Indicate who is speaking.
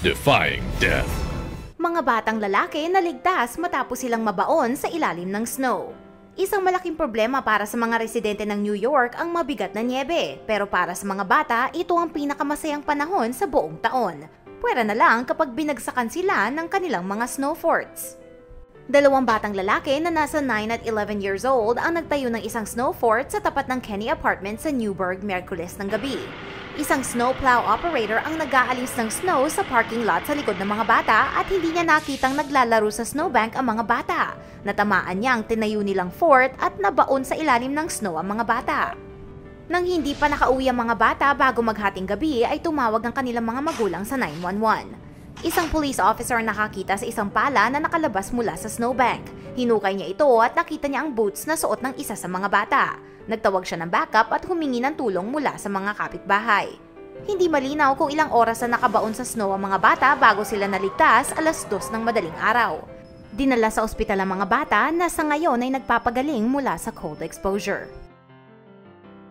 Speaker 1: defying death.
Speaker 2: Mga batang lalaki na ligtas matapos silang mabaon sa ilalim ng snow. Isang malaking problema para sa mga residente ng New York ang mabigat na niebe, pero para sa mga bata, ito ang pinakamasayang panahon sa buong taon. Pwera na lang kapag binagsakan sila ng kanilang mga snow forts. Dalawang batang lalaki na nasa 9 at 11 years old ang nagtayo ng isang snow fort sa tapat ng Kenny Apartment sa Newburgh, Merkules ng gabi. Isang snowplow operator ang nag-aalis ng snow sa parking lot sa likod ng mga bata at hindi niya nakitang naglalaro sa snowbank ang mga bata. Natamaan niya ang tinayo nilang fort at nabaon sa ilalim ng snow ang mga bata. Nang hindi pa nakauwi ang mga bata bago maghating gabi ay tumawag ang kanilang mga magulang sa 911. Isang police officer nakakita sa isang pala na nakalabas mula sa snowbank. Hinukay niya ito at nakita niya ang boots na suot ng isa sa mga bata. Nagtawag siya ng backup at humingi ng tulong mula sa mga kapitbahay. Hindi malinaw kung ilang oras na nakabaon sa snow ang mga bata bago sila naligtas alas dos ng madaling araw. Dinala sa ospital ang mga bata na sa ngayon ay nagpapagaling mula sa cold exposure.